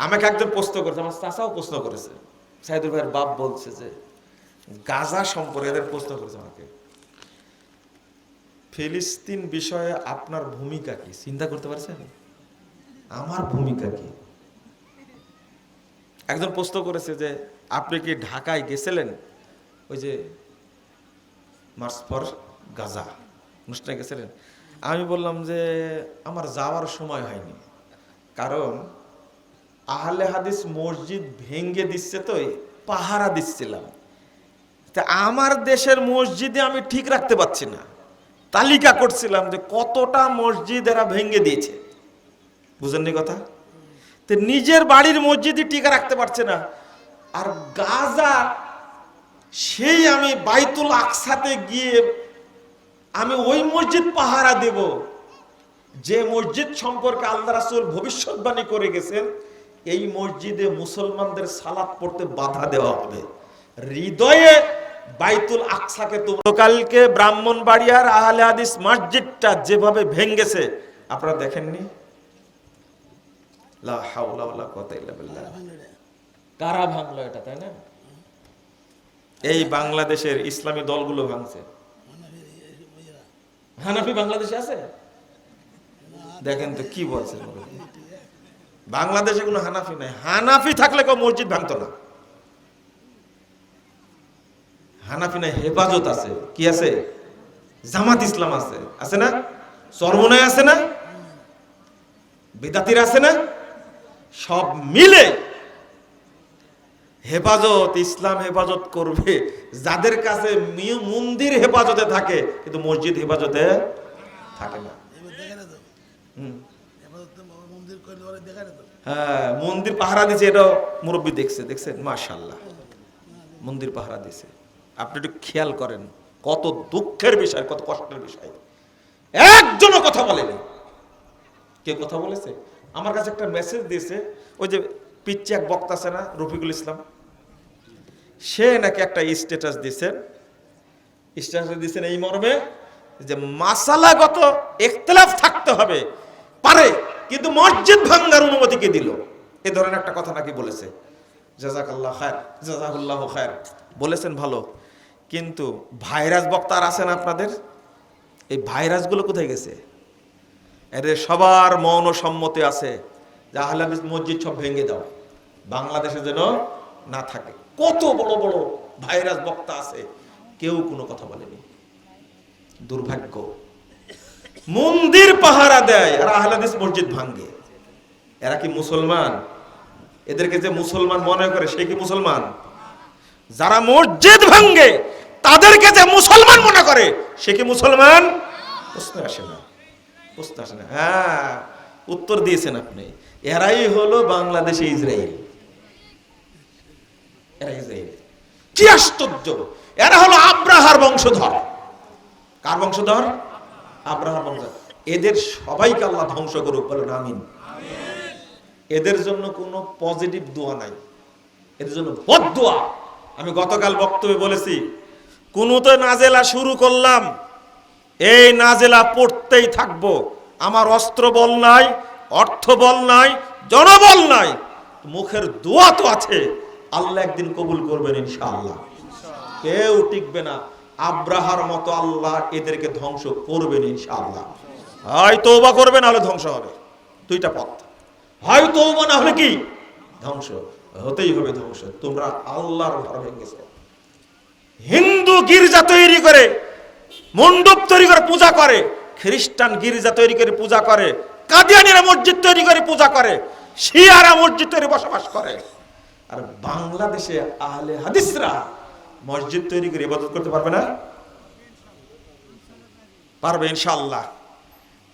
আমাকে একজন প্রশ্ন করেছে, আমার চাচাও প্রশ্ন করেছে। সাইদুল ভাইয়ের বাপ বলছে যে, গাজা সম্পর্কে প্রশ্ন করেছে আমাকে। ফিলিস্তিন বিষয়ে আপনার ভূমিকা কি? চিন্তা করতে পারছেন? আমার ভূমিকা কি? একজন প্রশ্ন করেছে যে, আপনি কি ঢাকায় গেছিলেন? ওই যে, মার্চ ফর গাজা, অনুষ্ঠানে গেছিলেন। আমি বললাম যে, আমার যাওয়ার সময় হয়নি। কারণ আহলে হাদিস মসজিদ ভেঙ্গে দিচ্ছে তো পাহারা দিচ্ছিলাম। তা আমার দেশের মসজিদে আমি ঠিক রাখতে পারছি না। তালিকা করছিলাম যে কতটা মসজিদ এরা ভেঙ্গে দিয়েছে। বুঝেননি কথা? তো নিজের বাড়ির মসজিদই টিকা রাখতে পারছে না। আর গাজা, সেই আমি বাইতুল আকসাতে গিয়ে আমি ওই মসজিদ পাহারা দেব। যে মসজিদ সম্পর্কে আল্লাহ রাসূল ভবিষ্যৎবাণী করে গেছেন এই মসজিদে মুসলমানদের সালাত পড়তে বাধা দেওয়া হবে। হৃদয়ে বাইতুল আকসাকে কালকে ব্রাহ্মণবাড়িয়ার আহলে হাদিস মসজিদটা যেভাবে ভেঙ্গেছে আপনারা দেখেননি? লা হাওলা ওয়ালা কুওয়াতা ইল্লা বিল্লাহ। কারা ভাঙলো এটা তাই না? এই বাংলাদেশের ইসলামী দলগুলো ভাঙছে। হানাফি বাংলাদেশে আছে? দেখেন তো কি বলছে বাংলাদেশে কোনো হানাফি নাই। হানাফি থাকলে কেউ মসজিদ ভাঙতো না। হানাফি নাই, হেফাজত আছে। কি আছে? জামাত ইসলাম আছে। আছে না? চরমনায় আছে না? বেদাতির আছে না? সব মিলে হেফাজত, ইসলাম হেফাজত করবে। যাদের কাছে মন্দির হেফাজতে থাকে, কিন্তু মসজিদ হেফাজতে থাকে না। হুম। এবার তো মন্দির করলে ওরা দেখে না তো হ্যাঁ মন্দির পাহারা দিছে, এটাও মুরব্বী দেখছে, দেখছেন? মাশাল্লাহ মন্দির পাহারা দিছে। আপনি একটু খেয়াল করেন, কত দুঃখের বিষয়, কত কষ্টের বিষয়। একজনও কথা বলেনি। কে কথা বলেছে? আমার কাছে একটা মেসেজ দিয়েছে, ওই যে পিচ্ছে এক বক্তা আছে না, রফিকুল ইসলাম? সে নাকি একটা স্ট্যাটাস দিয়েছেন স্ট্যাটাস দিয়েছেন এই মর্মে যে মাসালাগত ইখতিলাফ থাকতে হবে। পারে। কিন্তু মসজিদ ভাঙ্গার অনুমতি কে দিল? এ ধরনের একটা কথা নাকি বলেছে। জাজাকাল্লাহ খায়ের জাজাকুল্লাহ খায়ের। বলেছেন ভালো। কিন্তু ভাইরাস বক্তা আর আছেন আপনাদের? এই ভাইরাসগুলো কোথায় গেছে? এদের সবার মৌন সম্মতি আছে যে মসজিদ সব ভেঙে দাও। বাংলাদেশে যেন না থাকে। কত বড় বড় ভাইরাস বক্তা আছে। কেউ কোনো কথা বলেনি। দুর্ভাগ্য। মন্দির পাহারা দেয় আর আহলে হাদিস মসজিদ ভাঙ্গে। এরা কি মুসলমান? এদেরকে যে মুসলমান মনে করে, সে কি মুসলমান? যারা মসজিদ ভাঙ্গে, তাদেরকে যে মুসলমান মনে করে, সে কি মুসলমান? প্রশ্ন আসে না। প্রশ্ন আসে না। হ্যাঁ উত্তর দিয়েছেন আপনি। এরাই হলো বাংলাদেশে ইসরায়েল। এরা ইসরায়েল। কি আশ্চর্য! এরা হলো আব্রাহার বংশধর। কার বংশধর? বংশধর এদের সবাইকে আল্লাহ ধ্বংস করুক বলেন, আমিন। এদের জন্য কোনো পজিটিভ দোয়া নাই। এদের জন্য বদ দোয়া। আমি গতকাল বক্তব্যে বলেছি, কুনুতে নাজেলা শুরু করলাম, এই নাজেলা পড়তেই থাকব। আমার অস্ত্র বল নাই, অর্থ বল নাই, জনবল নাই। মুখের দোয়া তো আছে। আল্লাহ একদিন কবুল করবেন ইনশাআল্লাহ। কেউ টিকবে না। আব্রাহার মতো আল্লাহ এদেরকে ধ্বংস করবেন ইনশাআল্লাহ। হয় তৌবা করবে না হলে ধ্বংস হবে। দুইটা পথ। হয় তৌবা না হলে কি? ধ্বংস হতেই হবে ধ্বংস। তোমরা আল্লাহর ঘর ভেঙেছ হিন্দু গির্জা তৈরি করে, মণ্ডপ তৈরি করে পূজা করে, খ্রিস্টান গির্জা তৈরি করে পূজা করে, কাদিয়ানিরা মসজিদ তৈরি করে পূজা করে, শিয়ারা মসজিদ তৈরি বসবাস করে। আর বাংলাদেশে আহলে হাদিসরা মসজিদ তৈরি করে ইবাদত করতে পারবে না? পারবে ইনশাআল্লাহ।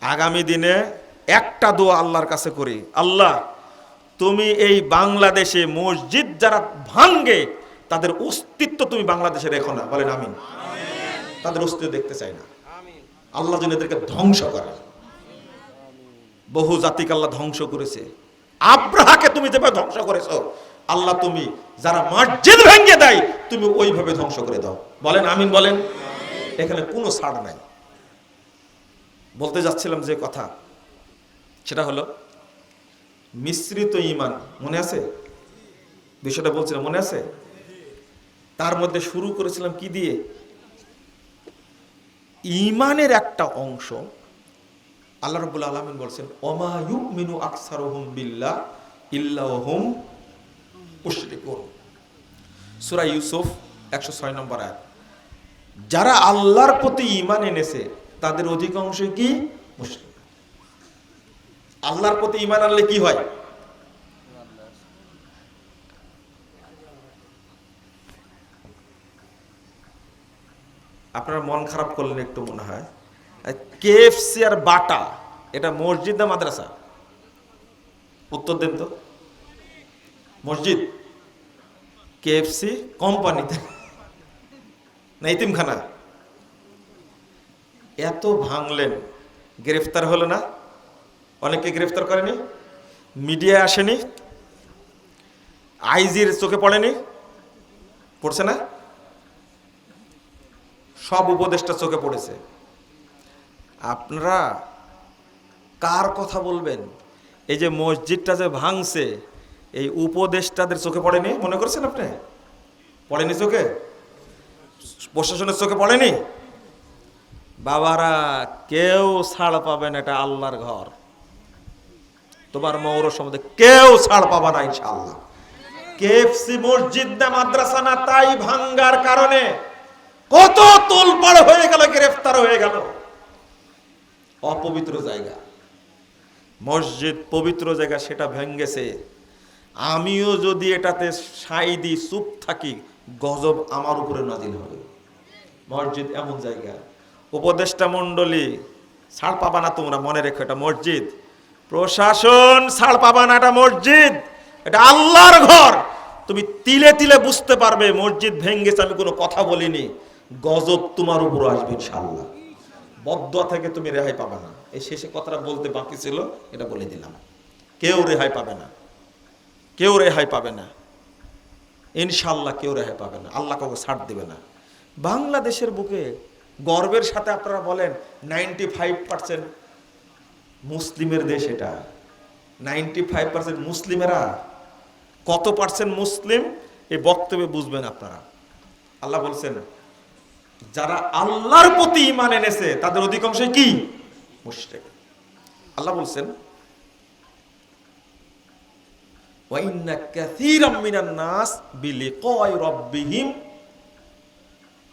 আগামী দিনে একটা দোয়া আল্লাহর কাছে করি। আল্লাহ, তুমি এই বাংলাদেশে মসজিদ যারা ভাঙ্গে তাদের অস্তিত্ব তুমি বাংলাদেশে রেখো না। বলেন আমিন। তাদের অস্তিত্ব দেখতে চাই না। আল্লাহ যেন এদেরকে ধ্বংস করে। বহু জাতিকে আল্লাহ ধ্বংস করেছে। আব্রাহাকে তুমি যেভাবে ধ্বংস করেছ আল্লাহ তুমি যারা মসজিদ ভেঙে দেয় তুমি ওইভাবে ধ্বংস করে দাও। বলেন আমিন বলেন? এখানে কোনো ছাড় নাই। বলতে যাচ্ছিলাম যে কথা সেটা হলো মিশ্রিত ইমান মনে আছে? বিষয়টা বলছিলাম মনে আছে? তার মধ্যে শুরু করেছিলাম কি দিয়ে? ইমানের একটা অংশ আল্লাহ রব্বুল আলমিন বলছেন ওমা ইউমিনু আকসারুহুম বিল্লাহ ইল্লাহুম মুশরিকুন সূরা ইউসুফ একশো ছয় নম্বর আয়াত। যারা আল্লাহর প্রতি ইমান এনেছে, তাদের অধিকাংশ কি? মুসলিম আল্লাহর প্রতি ইমান আনলে কি হয়? আপনার মন খারাপ করলেন একটু মনে হয়। কেএফসি আর বাটা, এটা মসজিদ না মাদ্রাসা? উত্তর দেন তো। মসজিদ কেএফসি কোম্পানিতে না ইতিমখানা এত ভাঙলেন, গ্রেফতার হলো না? অনেকে গ্রেফতার করেনি? মিডিয়া আসেনি? আইজির চোখে পড়েনি? পড়ছে না? সব উপদেষ্টা চোখে পড়েছে। আপনারা কার কথা বলবেন? এই যে মসজিদটা যে ভাঙছে এই উপদেষ্টাদের চোখে পড়েনি? মনে করছেন আপনি? পড়েনি চোখে? প্রশাসনের চোখে পড়েনি? বাবারা, কেউ ছাড় পাবেন এটা আল্লাহর ঘর। তোমার মৌর সম্বন্ধে কেউ ছাড় পাবা না, ইনশাআল্লাহ। কেএফসি মসজিদ না মাদ্রাসা না, তাই ভাঙ্গার কারণে কত তোলপাড় হয়ে গেল, গ্রেফতার হয়ে গেল। অপবিত্র জায়গা। মসজিদ পবিত্র জায়গা, সেটা ভেঙ্গেছে। আমিও যদি এটাতে সাই দিই, চুপ থাকি, গজব আমার উপরে নাজিল হবে। মসজিদ এমন জায়গা। উপদেষ্টা মণ্ডলী, ছাড় পাবা না তোমরা, মনে রেখো এটা মসজিদ। প্রশাসন, ছাড় পাবা না এটা মসজিদ। এটা আল্লাহর ঘর। তুমি তিলে তিলে বুঝতে পারবে, মসজিদ ভেঙ্গেছে, আমি কোনো কথা বলিনি। গজব তোমার উপর আসবে ইনশাআল্লাহ। বদয়া থেকে তুমি রেহাই পাবে না। এই শেষে কথাটা বলতে বাকি ছিল, এটা বলে দিলাম। কেউ রেহাই পাবে না। কেউ রেহাই পাবে না। ইনশাল্লাহ কেউ রেহাই পাবে না। আল্লাহ কাউকে ছাড় দেবে না। বাংলাদেশের বুকে গর্বের সাথে আপনারা বলেন নাইনটি ফাইভ পার্সেন্ট মুসলিমের দেশ এটা। নাইনটি ফাইভ পার্সেন্ট মুসলিমেরা কত পার্সেন্ট মুসলিম? এই বক্তব্যে বুঝবেন আপনারা। আল্লাহ বলছেন, যারা আল্লাহর প্রতি ইমান এনেছে, তাদের অধিকাংশই কি? মুশরিক। আল্লাহ বলছেন ওয়াইন্না কাসীরাম মিনান নাস বিলিকাই রাব্বিহিম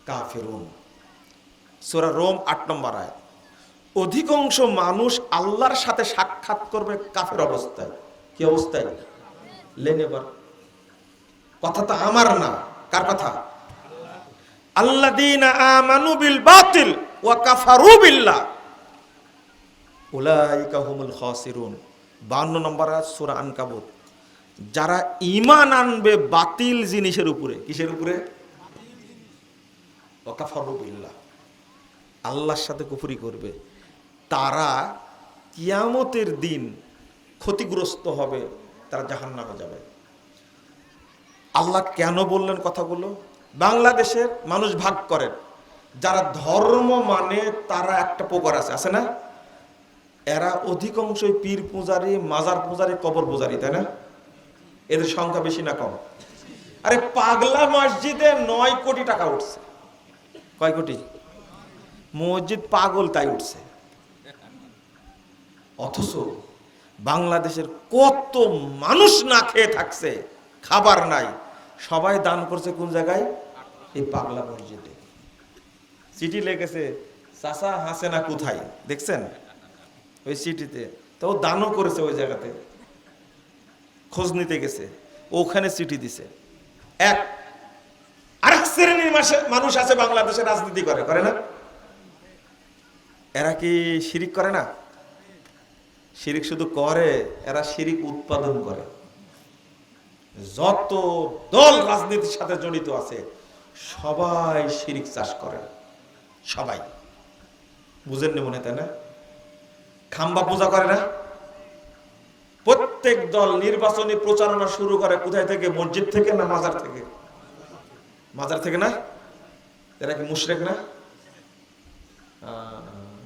কাফিরুন। সূরা রোম 8 নম্বর আয়াত। অধিকাংশ মানুষ আল্লাহর সাথে সাক্ষাৎ করবে কাফের অবস্থায়। কি অবস্থায়? লেন এবার কথা তো আমার না কার কথা? আল্লাযীনা আমানু বিল বাতিল ওয়া কাফারু বিল্লাহ। উলাইকা হুমুল খাসিরুন। 52 নম্বর আয়াত সূরা আনকাবুত। যারা ইমান আনবে বাতিল জিনিসের উপরে, কিসের উপরে? আল্লাহর সাথে কুফুরি করবে। তারা কিয়ামতের দিন ক্ষতিগ্রস্ত হবে, তারা জাহান্নামে যাবে। আল্লাহ কেন বললেন কথাগুলো? বাংলাদেশের মানুষ ভাগ করেন যারা ধর্ম মানে তারা একটা প্রকার আছে আছে না? এরা অধিকাংশই পীর পূজারি, মাজার পূজারি, কবর পূজারি, তাই না? এদের সংখ্যা বেশি না কম? আরে পাগলা মসজিদে নয় কোটি টাকা উঠছে। কয় কোটি? মসজিদ পাগল তাই উঠছে। অথচ বাংলাদেশের কত মানুষ না খেয়ে থাকছে, খাবার নাই, সবাই দান করছে কোন জায়গায়? এই পাগলা মসজিদে। চিঠি লেগেছে চাষা হাসে না কোথায়? দেখছেন? ওই চিঠিতে তো। দানও করেছে ওই জায়গাতে। খোঁজ নিতে গেছে, ওখানে চিঠি দিছে। এক, আরেক শ্রেণির মানুষ আছে বাংলাদেশে রাজনীতি করে করে না? এরা কি শিরিক করে না? শিরিক শুধু করে, এরা শিরিক উৎপাদন করে। যত দল রাজনীতির সাথে জড়িত আছে, সবাই শিরিক চাষ করে। সবাই। বুঝেননি মনে তাই না? খাম্বা পূজা করে না? প্রত্যেক দল নির্বাচনী প্রচারণা শুরু করে কোথায় থেকে? মসজিদ থেকে না মাজার থেকে? মাজার থেকে না? এরা কি মুশরেক না?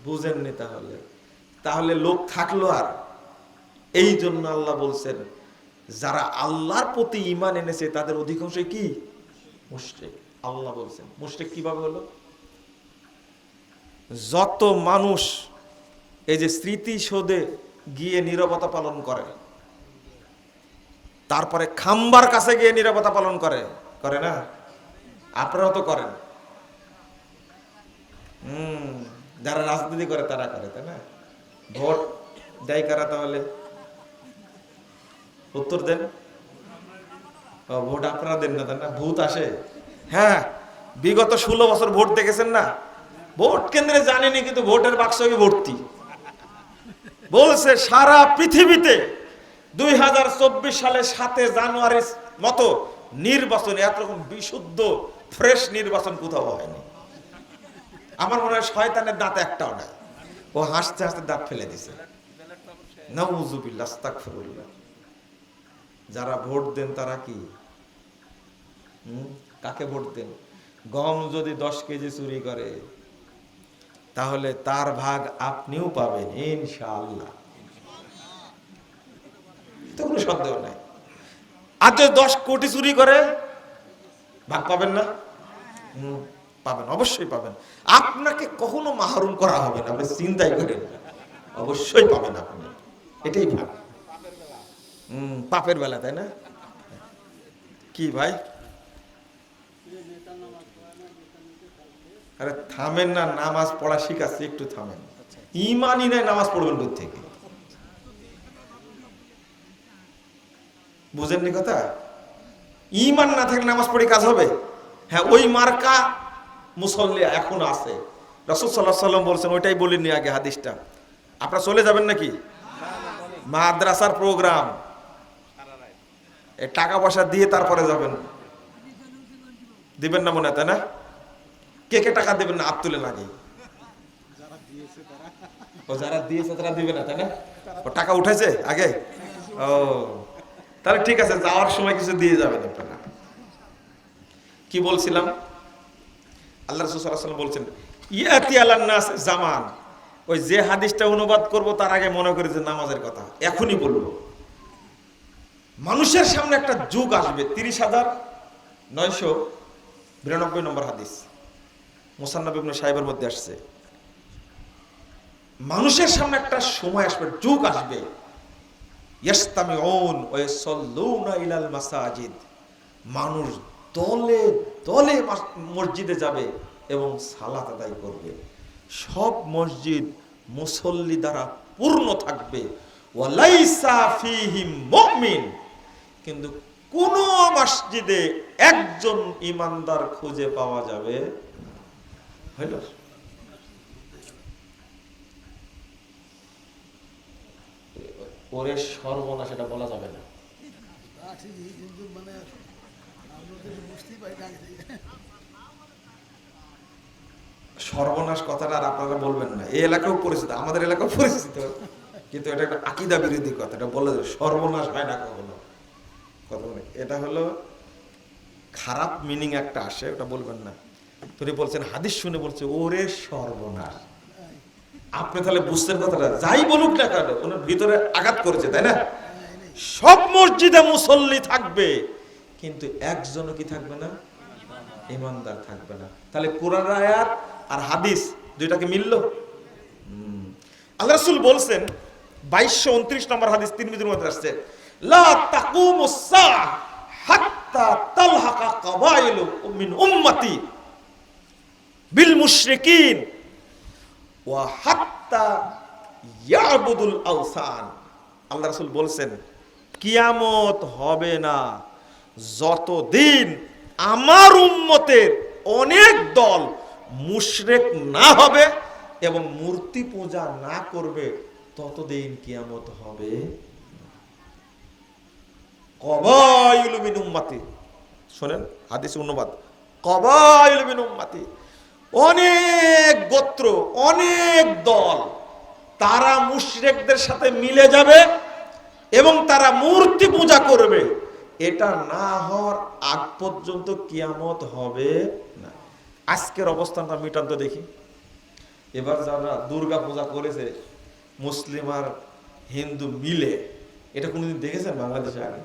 বুঝেননি তাহলে। তাহলে লোক থাকল আর। এই জন্য আল্লাহ বলছেন, যারা আল্লাহর প্রতি ইমান এনেছে, তাদের অধিকাংশই কি? মুশরিক। আল্লাহ বলছেন, মুশরিক কীভাবে হলো? যত মানুষ এই যে স্মৃতিসৌধে গিয়ে নীরবতা পালন করে। তারপরে খাম্বার কাছে গিয়ে নীরবতা পালন করে। করে না? আপনারাও তো করেন। হুম, যারা রাজনীতি করে তারা করে, তাই না? ভোট দেয় কারা তাহলে? উত্তর দেন। ভোট আপনারা দেন না, তাই না? ভূত আসে। হ্যাঁ বিগত ষোলো বছর ভোট দেখেছেন না? ভোট কেন্দ্রে জানেনি, কিন্তু ভোটের বাক্স ভর্তি। বলছে সারা পৃথিবীতে দুই হাজার চব্বিশ সালে সাতে জানুয়ারির মতো নির্বাচন এত রকম বিশুদ্ধ, ফ্রেশ নির্বাচন কোথাও হয়নি। আমার মনে হয় শয়তানের দাঁত একটাও নাই ও হাসতে হাসতে দাঁত ফেলে দিছে। যারা ভোট দেন তারা কি? কাকে ভোট দেন? গম যদি দশ কেজি চুরি করে তাহলে তার ভাগ আপনিও পাবেন, ইনশাআল্লাহ। কোনো সন্দেহ নাই। আর যদি দশ কোটি চুরি করে, ভাগ পাবেন না? পাবেন, অবশ্যই পাবেন। আপনাকে কখনো মাহরুম করা হবে না, আপনি চিন্তাই করেন অবশ্যই পাবেন আপনি। এটাই ভাগ। হুম পাপের বেলা, তাই না? কি ভাই? আরে থামেন না নামাজ পড়া শিখাচ্ছি একটু থামেন। ইমানই নাই নামাজ পড়বেন দূর থেকে। বুঝেননি কথা? ইমান না থাকলে নামাজ পড়ে কাজ হবে? হ্যাঁ ওই মার্কা মুসল্লি এখন আছে। রসদ সাল্লাহ সাল্লাম বলছেন ওইটাই বলিনি আগে হাদিসটা। আপনারা চলে যাবেন নাকি? মাদ্রাসার প্রোগ্রাম। টাকা পয়সা দিয়ে তারপরে যাবেন। দিবেন না মনে হয়, তাই না? কে কে টাকা দেবেন না? আপ তুলে লাগে। ও যারা দিয়েছে তারা দিবে না, তাই না? ও টাকা উঠেছে আগে? ও, তাহলে ঠিক আছে, যাওয়ার সময় কিছু দিয়ে যাবেন আপনারা। কি বলছিলাম? আল্লাহ রসুল বলছেন, ইয়াতি আল্লাহ নাস জামান। ওই যে হাদিসটা অনুবাদ করব, তার আগে মনে করি যে নামাজের কথা। এখনই বলব। মানুষের সামনে একটা যুগ আসবে। তিরিশ হাজার নয়শো বিরানব্বই নম্বর হাদিস। মোসান্নব সাহেবের মধ্যে আসছে। মানুষের সামনে একটা সময় আসবে, যুগ আসবে। মানুষ দলে দলে মসজিদে যাবে এবং সালাত আদায় করবে। সব মসজিদ মুসল্লি দ্বারা পূর্ণ থাকবে। কিন্তু কোন মসজিদে একজন ইমানদার খুঁজে পাওয়া যাবে হইল ওরে সর্বনাশ এটা বলা যাবে না। সর্বনাশ কথাটা আর আপনারা বলবেন না। এই এলাকাও পরিচিত আমাদের এলাকাও পরিচিত। কিন্তু এটা একটা আকিদা বিরোধী কথা। এটা বলে যাবে সর্বনাশ হয় না কখনো। কথা বলে। এটা হলো খারাপ মিনিং একটা আসে ওটা বলবেন না। তিনি বলছেন, হাদিস শুনে বলছে, ওরে সর্বনাশ। আপনি তাহলে বুঝতেন কথাটা, যাই বলুক না কেন ওনার ভিতরে আঘাত করেছে, তাই না? সব মসজিদে মুসল্লি থাকবে, কিন্তু একজনও কি থাকবে না? ইমানদার থাকবে না। তাহলে কোরআন আয়াত আর হাদিস দুইটাকে মিলল? আল্লাহ রাসূল বলছেন, বাইশশো উনত্রিশ নম্বর হাদিস তিন মিনিটের মধ্যে আসছে, লা তাকুমু সাআ হাত্তা তালহাকা কাবাইলু মিন উম্মতি মুশরিকিন। ওয়া হাত্তা ইয়াবুদুল আওসান আল্লাহ রাসূল বলছেন, কিয়ামত হবে না যতদিন আমার উম্মতের অনেক দল না হবে এবং মূর্তি পূজা না করবে, ততদিন কিয়ামত হবে কবাইলু মিন উম্মতি। শোনেন, হাদিস অনুবাদ। কবাইলু মিন উম্মতি। অনেক গোত্র, অনেক দল। তারা মুশরেকদের সাথে মিলে যাবে এবং তারা মূর্তি পূজা করবে। এটা না হওয়ার আগ পর্যন্ত কিয়ামত হবে না। আজকের অবস্থানটা মিটান তো দেখি। এবার যারা দুর্গা পূজা করেছে, মুসলিম আর হিন্দু মিলে, এটা কোনোদিন দেখেছেন বাংলাদেশে আগে?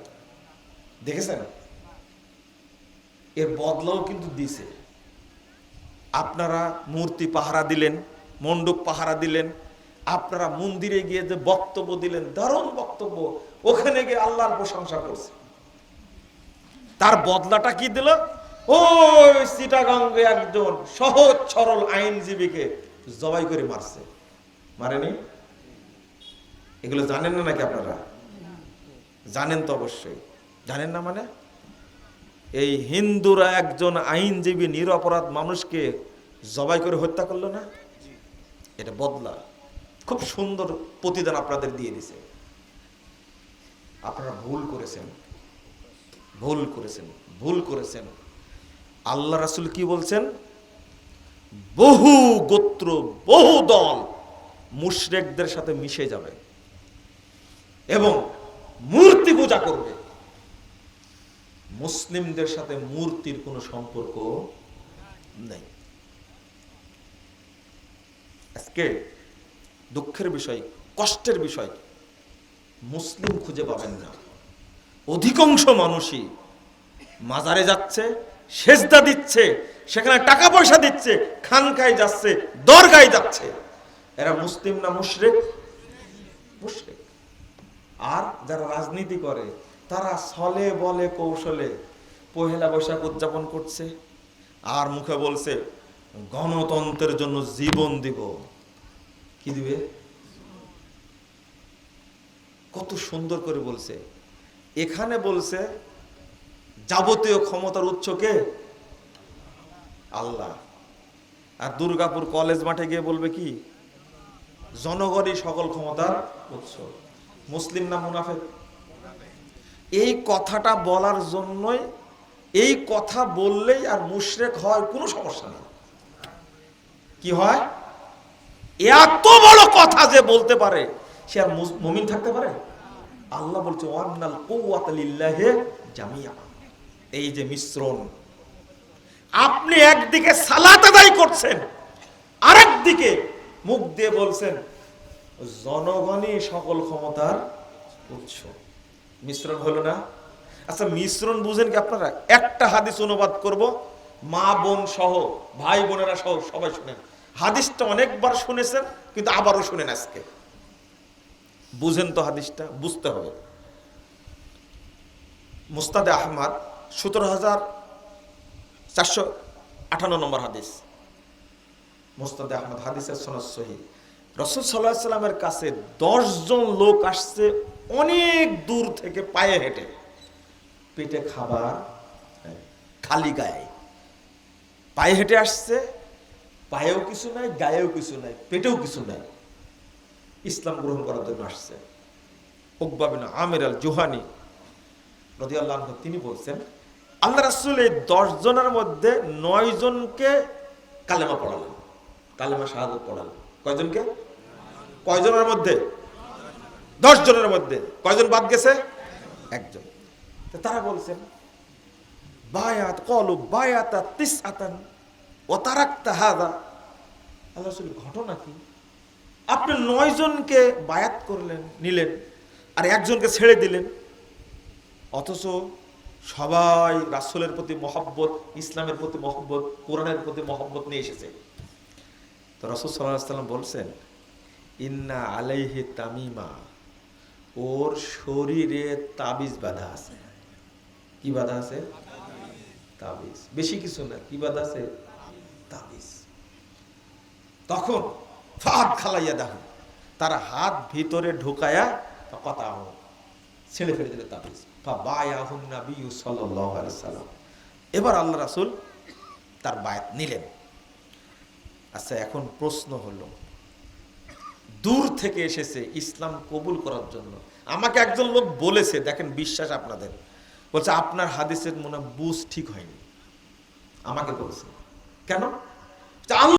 দেখেছেন? এর বদলাও কিন্তু দিছে। আপনারা মূর্তি পাহারা দিলেন, মণ্ডপ পাহারা দিলেন, আপনারা মন্দিরে গিয়ে যে বক্তব্য দিলেন, দারুণ বক্তব্য, ওখানে গিয়ে আল্লাহর প্রশংসা করছে। তার বদলাটা কি দিল? ওই সিটাগঙ্গে একজন সহজ সরল আইনজীবীকে জবাই করে মারছে। মারেনি? এগুলো জানেন না নাকি আপনারা? জানেন তো অবশ্যই। জানেন না মানে? এই হিন্দুরা একজন আইনজীবী, নিরপরাধ মানুষকে জবাই করে হত্যা করল না? এটা বদলা। খুব সুন্দর প্রতিদান আপনাদের দিয়ে দিছে। আপনারা ভুল করেছেন। ভুল করেছেন। ভুল করেছেন। আল্লাহ রাসুল কি বলছেন? বহু গোত্র, বহু দল মুশরেকদের সাথে মিশে যাবে এবং মূর্তি পূজা করবে। মুসলিমদের সাথে মূর্তির কোনো সম্পর্ক নেই। আজকে দুঃখের বিষয়, কষ্টের বিষয়, মুসলিম খুঁজে পাবেন না। অধিকাংশ মানুষই মাজারে যাচ্ছে, সেজদা দিচ্ছে, সেখানে টাকা পয়সা দিচ্ছে, খানকায় যাচ্ছে, দরগায় যাচ্ছে। এরা মুসলিম না মুশরেক? মুশরেক। আর যারা রাজনীতি করে তারা ছলে বলে কৌশলে পহেলা বৈশাখ উদযাপন করছে আর মুখে বলছে, গণতন্ত্রের জন্য জীবন দিব। কি দিবে? কত সুন্দর করে বলছে। এখানে বলছে, যাবতীয় ক্ষমতার উৎস কে? আল্লাহ। আর দুর্গাপুর কলেজ মাঠে গিয়ে বলবে কি, জনগণই সকল ক্ষমতার উৎস। মুসলিম না মুনাফেক? এই কথাটা বলার জন্যই, এই কথা বললেই আর মুশরেক হয় কোনো সমস্যা নেই। কি হয়? এত বড় কথা যে বলতে পারে, সে আর মুমিন থাকতে পারে? আল্লাহ বলছে জামিয়া। এই যে মিশ্রণ। আপনি একদিকে সালাত আদায় করছেন, আরেকদিকে মুখ দিয়ে বলছেন, জনগণই সকল ক্ষমতার উৎস। মিশ্রণ হলো না। আচ্ছা মিশ্রণ বুঝেন কি আপনারা? একটা হাদিস অনুবাদ করব, মা বোন সহ, ভাই বোনেরা সহ, সবাই শুনেন। হাদিসটা অনেকবার শুনেছেন, কিন্তু আবারও শুনেন আজকে। বুঝেন তো হাদিসটা, বুঝতে হবে। মুস্তাদে আহমদ, সতেরো হাজার চারশো আঠান্ন নম্বর হাদিস। মুস্তাদে আহমদ, হাদিসের সনদ সহি। রসুল সাল্লাহ সাল্লামের কাছে দশজন লোক আসছে অনেক দূর থেকে পায়ে হেঁটে পেটে খাবার খালি গায়ে। পায়ে হেঁটে আসছে, পায়েও কিছু নাই, গায়েও কিছু নাই, পেটেও কিছু নাই। ইসলাম গ্রহণ করার জন্য আসছে। উকবাবিন আমির আল জুহানি রদি আল্লাহ তিনি বলছেন, আল্লাহ রাসুল এই জনের মধ্যে নয় জনকে কালেমা পড়ালেন। কালেমা শাহাদত পড়ালেন। কয়জনকে? কয়জনের মধ্যে? দশ জনের মধ্যে কয়জন বাদ গেছে? একজন। তো তারা বলছেন, বায়াত কলু বায়াতা তিস আতান ও তারাক্তা হাদা আল্লাহ ঘটনা কি? আপনি নয় জনকে বায়াত করলেন, নিলেন, আর একজনকে ছেড়ে দিলেন। অথচ সবাই রাসূলের প্রতি মহব্বত, ইসলামের প্রতি মহব্বত, কোরআনের প্রতি মহব্বত নিয়ে এসেছে। তো রসুল সাল্লাহ সাল্লাম বলছেন, ইন্না আলাইহি তামিমা। ওর শরীরে তাবিজ বাঁধা আছে। কি বাধা আছে? তাবিজ। বেশি কিছু না, কি বাঁধা আছে? তাবিজ। তখন ফাদ খালাইয়া দেখো, তার হাত ভিতরে ঢুকায়া কথা ছেড়ে ফেলে দিলে তাবিজ। সাল্লাম। এবার আল্লাহ রাসূল তার বায়াত নিলেন। আচ্ছা এখন প্রশ্ন হলো দূর থেকে এসেছে ইসলাম কবুল করার জন্য। আমাকে একজন লোক বলেছে, দেখেন বিশ্বাস আপনাদের, বলছে, আপনার হাদিসের মনে বুঝ ঠিক হয়নি। আমাকে বলছে। কেন?